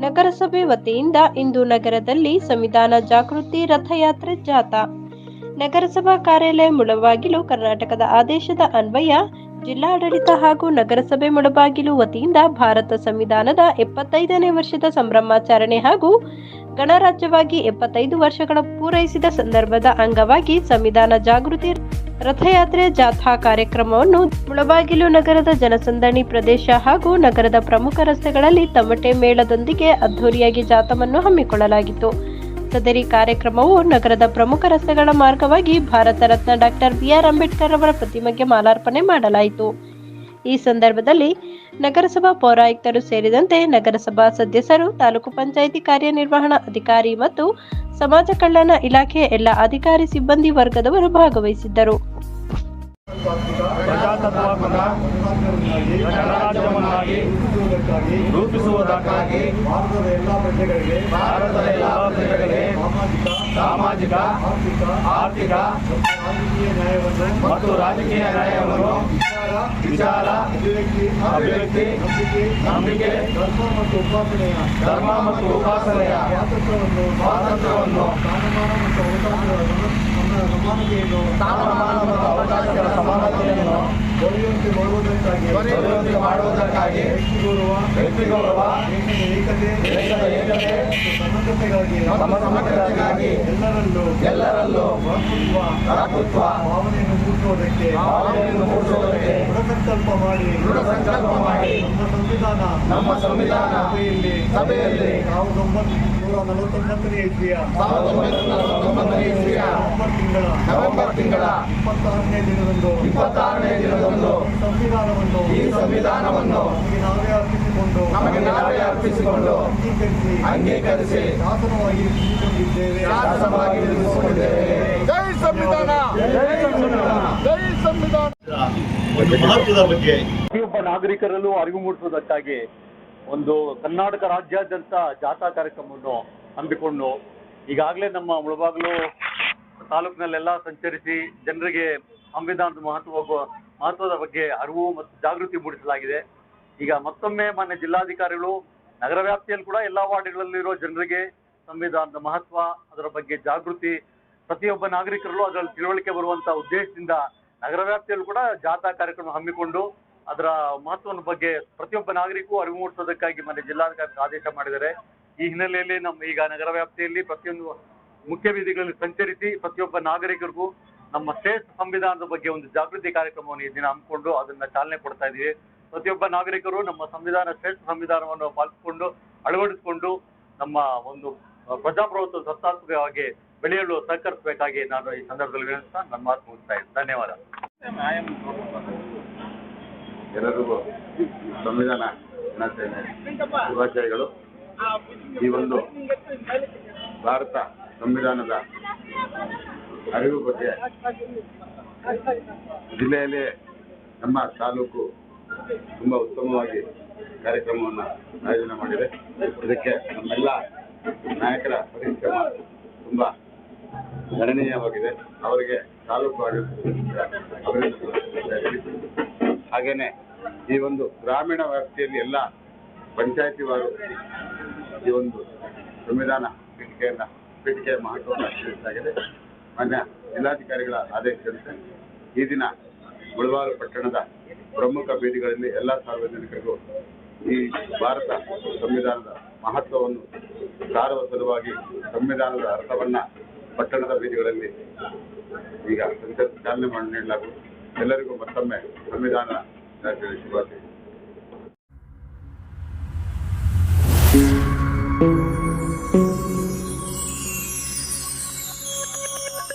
ನಗರಸಭೆ ವತಿಯಿಂದ ಇಂದು ನಗರದಲ್ಲಿ ಸಂವಿಧಾನ ಜಾಗೃತಿ ರಥಯಾತ್ರೆ ಜಾಥಾ. ನಗರಸಭಾ ಕಾರ್ಯಾಲಯ ಮುಳಬಾಗಿಲು ಕರ್ನಾಟಕದ ಆದೇಶದ ಅನ್ವಯ, ಜಿಲ್ಲಾಡಳಿತ ಹಾಗೂ ನಗರಸಭೆ ಮುಳಬಾಗಿಲು ವತಿಯಿಂದ ಭಾರತ ಸಂವಿಧಾನದ ಎಪ್ಪತ್ತೈದನೇ ವರ್ಷದ ಸಂಭ್ರಮಾಚರಣೆ ಹಾಗೂ ಗಣರಾಜ್ಯವಾಗಿ ಎಪ್ಪತ್ತೈದು ವರ್ಷಗಳ ಪೂರೈಸಿದ ಸಂದರ್ಭದ ಅಂಗವಾಗಿ ಸಂವಿಧಾನ ಜಾಗೃತಿ ರಥಯಾತ್ರೆ ಜಾಥಾ ಕಾರ್ಯಕ್ರಮವನ್ನು ಮುಳಬಾಗಿಲು ನಗರದ ಜನಸಂದಣಿ ಪ್ರದೇಶ ಹಾಗೂ ನಗರದ ಪ್ರಮುಖ ರಸ್ತೆಗಳಲ್ಲಿ ತಮಟೆ ಮೇಳದೊಂದಿಗೆ ಅದ್ಧೂರಿಯಾಗಿ ಜಾಥಾವನ್ನು ಹಮ್ಮಿಕೊಳ್ಳಲಾಗಿತ್ತು. ಸದರಿ ಕಾರ್ಯಕ್ರಮವು ನಗರದ ಪ್ರಮುಖ ರಸ್ತೆಗಳ ಮಾರ್ಗವಾಗಿ ಭಾರತ ರತ್ನ ಡಾಕ್ಟರ್ ಬಿಆರ್ ಅಂಬೇಡ್ಕರ್ ಅವರ ಪ್ರತಿಮೆಗೆ ಮಾಲಾರ್ಪಣೆ ಮಾಡಲಾಯಿತು. ಈ ಸಂದರ್ಭದಲ್ಲಿ ನಗರಸಭಾ ಪೌರಾಯುಕ್ತರು ಸೇರಿದಂತೆ ನಗರಸಭಾ ಸದಸ್ಯರು, ತಾಲೂಕು ಪಂಚಾಯಿತಿ ಕಾರ್ಯನಿರ್ವಹಣಾ ಅಧಿಕಾರಿ ಮತ್ತು ಸಮಾಜ ಕಲ್ಯಾಣ ಇಲಾಖೆಯ ಎಲ್ಲ ಅಧಿಕಾರಿ ಸಿಬ್ಬಂದಿ ವರ್ಗದವರು ಭಾಗವಹಿಸಿದ್ದರು. ಪ್ರಜಾತಂತ್ರವಾದ ಗಣರಾಜ್ಯವನ್ನಾಗಿ ರೂಪಿಸುವುದಕ್ಕಾಗಿ ಭಾರತದ ಎಲ್ಲ ಪ್ರಜೆಗಳಿಗೆ ಭಾರತದ ಎಲ್ಲ ಪ್ರಜೆಗಳಿಗೆ ಸಾಮಾಜಿಕ, ಆರ್ಥಿಕ ರಾಜಕೀಯ ನ್ಯಾಯವನ್ನು ಮತ್ತು ರಾಜಕೀಯ ನ್ಯಾಯವನ್ನು ವಿಚಾರ, ಅಭಿವ್ಯಕ್ತಿ ನಂಬಿಕೆ, ಧರ್ಮ ಮತ್ತು ಉಪಾಸನೆಯ ಧರ್ಮ ಮತ್ತು ಉಪಾಸನೆಯ ಸ್ವಾತಂತ್ರ್ಯವನ್ನು ಸ್ವಾತಂತ್ರ್ಯವನ್ನು ಸ್ಥಾನಮಾನ ಮತ್ತು ಅವಕಾಶಗಳನ್ನು ಸಮ- ಸಮಾನತೆಯನ್ನು ಸ್ಥಾನಮಾನ ಮತ್ತು ಅವಕಾಶಗಳ ಸಮಾನತೆಯನ್ನು ದೊರೆಯುವಂತೆ ಮಾಡುವುದಕ್ಕಾಗಿ ದೊರೆಯುವಂತೆ ಮಾಡುವುದಕ್ಕಾಗಿ ವ್ಯಕ್ತಿ ಗೌರವ ವ್ಯಕ್ತಿ ಗೌರವ ದೇಶದ ಏಕತೆ ದೇಶದ ಏಕತೆ ಸಮಗ್ರತೆಗಾಗಿ ಸಮಗ್ರತೆಗಾಗಿ ಎಲ್ಲರಲ್ಲೂ ಎಲ್ಲರಲ್ಲೂ ಭ್ರಾತೃತ್ವ ಭ್ರಾತೃತ್ವ ಭಾವನೆಯನ್ನು ಮೂಡಿಸುವುದಕ್ಕೆ ಭಾವನೆಯನ್ನು ಮೂಡಿಸುವುದಕ್ಕೆ ದೃಢ ಸಂಕಲ್ಪ ಮಾಡಿ ದೃಢ ಸಂಕಲ್ಪ ಮಾಡಿ ನಮ್ಮ ಸಂವಿಧಾನ ನಮ್ಮ ಸಂವಿಧಾನ ಸಭೆಯಲ್ಲಿ ಸಭೆಯಲ್ಲಿ ನಾವು ಸಾವಿರದ ಒಂಬೈನೂರ ನಲವತ್ತೊಂಬತ್ತನೇ ಇಸ್ವಿಯ ನವೆಂಬರ್ ತಿಂಗಳ ನವೆಂಬರ್ ತಿಂಗಳ ಇಪ್ಪತ್ತಾರನೇ ದಿನದಂದು ಇಪ್ಪತ್ತಾರನೇ ದಿನದಂದು ಸಂವಿಧಾನವನ್ನು ಈ ಸಂವಿಧಾನವನ್ನು ನಾವೇ ಅರ್ಪಿಸಿಕೊಂಡು ನಮಗೆ ನಾವೇ ಅರ್ಪಿಸಿಕೊಂಡು ಅಂಗೀಕರಿಸಿ ಅಂಗೀಕರಿಸಿ ಶಾಸನವಾಗಿ ತಿಳಿದುಕೊಂಡಿದ್ದೇವೆ ಶಾಸನವಾಗಿ ನಿರ್ಮಿಸಿಕೊಂಡಿದ್ದೇವೆ ಜೈ ಸಂವಿಧಾನ! ಜೈ ಸಂವಿಧಾನ! ಒಂದು ಮಹತ್ವದ ಬಗ್ಗೆ ಪ್ರತಿಯೊಬ್ಬ ನಾಗರಿಕರಲ್ಲೂ ಅರಿವು ಮೂಡಿಸುವುದಕ್ಕಾಗಿ ಒಂದು ಕರ್ನಾಟಕ ರಾಜ್ಯಾದ್ಯಂತ ಜಾಥಾ ಕಾರ್ಯಕ್ರಮವನ್ನು ಹಮ್ಮಿಕೊಂಡು ಈಗಾಗಲೇ ನಮ್ಮ ಮುಳಬಾಗಿಲು ತಾಲೂಕಿನಲ್ಲೆಲ್ಲ ಸಂಚರಿಸಿ ಜನರಿಗೆ ಸಂವಿಧಾನದ ಮಹತ್ವ ಮಹತ್ವದ ಬಗ್ಗೆ ಅರಿವು ಮತ್ತು ಜಾಗೃತಿ ಮೂಡಿಸಲಾಗಿದೆ. ಈಗ ಮತ್ತೊಮ್ಮೆ ಮಾನ್ಯ ಜಿಲ್ಲಾಧಿಕಾರಿಗಳು ನಗರ ವ್ಯಾಪ್ತಿಯಲ್ಲಿ ಕೂಡ ಎಲ್ಲ ವಾರ್ಡ್ಗಳಲ್ಲಿರೋ ಜನರಿಗೆ ಸಂವಿಧಾನದ ಮಹತ್ವ, ಅದರ ಬಗ್ಗೆ ಜಾಗೃತಿ, ಪ್ರತಿಯೊಬ್ಬ ನಾಗರಿಕರಲ್ಲೂ ಅದರಲ್ಲಿ ತಿಳುವಳಿಕೆ ಬರುವಂತ ಉದ್ದೇಶದಿಂದ ನಗರ ವ್ಯಾಪ್ತಿಯಲ್ಲೂ ಕೂಡ ಜಾಥಾ ಕಾರ್ಯಕ್ರಮ ಹಮ್ಮಿಕೊಂಡು ಅದರ ಮಹತ್ವದ ಬಗ್ಗೆ ಪ್ರತಿಯೊಬ್ಬ ನಾಗರಿಕೂ ಅರಿವು ಮೂಡಿಸೋದಕ್ಕಾಗಿ ಮನೆ ಜಿಲ್ಲಾಧಿಕಾರಿ ಆದೇಶ ಮಾಡಿದ್ದಾರೆ. ಈ ಹಿನ್ನೆಲೆಯಲ್ಲಿ ನಮ್ಮ ಈಗ ನಗರ ವ್ಯಾಪ್ತಿಯಲ್ಲಿ ಪ್ರತಿಯೊಂದು ಮುಖ್ಯ ಬೀದಿಗಳಲ್ಲಿ ಸಂಚರಿಸಿ ಪ್ರತಿಯೊಬ್ಬ ನಾಗರಿಕರಿಗೂ ನಮ್ಮ ಶ್ರೇಷ್ಠ ಸಂವಿಧಾನದ ಬಗ್ಗೆ ಒಂದು ಜಾಗೃತಿ ಕಾರ್ಯಕ್ರಮವನ್ನು ಈ ದಿನ ಹಮ್ಮಿಕೊಂಡು ಅದನ್ನ ಚಾಲನೆ ಕೊಡ್ತಾ ಇದ್ದೀವಿ. ಪ್ರತಿಯೊಬ್ಬ ನಾಗರಿಕರು ನಮ್ಮ ಸಂವಿಧಾನ, ಶ್ರೇಷ್ಠ ಸಂವಿಧಾನವನ್ನು ಪಾಲಿಸಿಕೊಂಡು, ಅಳವಡಿಸಿಕೊಂಡು ನಮ್ಮ ಒಂದು ಪ್ರಜಾಪ್ರಭುತ್ವ ಸತ್ತಾತ್ಮಕವಾಗಿ ಬೆಳೆಯಲು ಸಹಕರಿಸಬೇಕಾಗಿ ನಾನು ಈ ಸಂದರ್ಭದಲ್ಲಿ ವಿನಿಸ್ತಾ ನನ್ನ ಮಾತು ಮುಗಿಸ್ತಾ ಇದ್ದೀನಿ. ಧನ್ಯವಾದ. ಎಲ್ಲರಿಗೂ ಸಂವಿಧಾನ ಶುಭಾಶಯಗಳು. ಈ ಒಂದು ಭಾರತ ಸಂವಿಧಾನದ ಅರಿವು ಬಗ್ಗೆ ಜಿಲ್ಲೆಯಲ್ಲಿ ನಮ್ಮ ತಾಲೂಕು ತುಂಬ ಉತ್ತಮವಾಗಿ ಕಾರ್ಯಕ್ರಮವನ್ನು ಆಯೋಜನೆ ಮಾಡಿದೆ. ಇದಕ್ಕೆ ನಮ್ಮೆಲ್ಲ ನಾಯಕರ ಪರಿಶ್ರಮ ತುಂಬ ಗಣನೀಯವಾಗಿದೆ. ಅವರಿಗೆ ತಾಲೂಕು ಆಡಳಿತ ಹಾಗೆಯೇ ಹಾಗೇನೆ ಈ ಒಂದು ಗ್ರಾಮೀಣ ವ್ಯಾಪ್ತಿಯಲ್ಲಿ ಎಲ್ಲ ಪಂಚಾಯತಿವಾರು ಈ ಒಂದು ಸಂವಿಧಾನ ಪೀಠಿಕೆಯನ್ನ ಪೀಠಿಕೆಯ ಮಹತ್ವವನ್ನು ತಿಳಿಸಲಾಗಿದೆ ಮಾನ್ಯ ಜಿಲ್ಲಾಧಿಕಾರಿಗಳ ಆದೇಶದಂತೆ ಈ ದಿನ ಮುಳಬಾಗಿಲು ಪಟ್ಟಣದ ಪ್ರಮುಖ ಬೀದಿಗಳಲ್ಲಿ ಎಲ್ಲ ಸಾರ್ವಜನಿಕರಿಗೂ ಈ ಭಾರತ ಸಂವಿಧಾನದ ಮಹತ್ವವನ್ನು ಸಾರುವ ಸಲುವಾಗಿ ಸಂವಿಧಾನದ ಅರ್ಥವನ್ನ ಪಟ್ಟಣದ ಬೀದಿಗಳಲ್ಲಿ ಈಗ ಚಾಲನೆ ಮಾಡಿ ನೀಡಲಾಗುವುದು. ಎಲ್ಲರಿಗೂ ಮತ್ತೊಮ್ಮೆ ಸಂವಿಧಾನ ಶುಭಾಶಯ.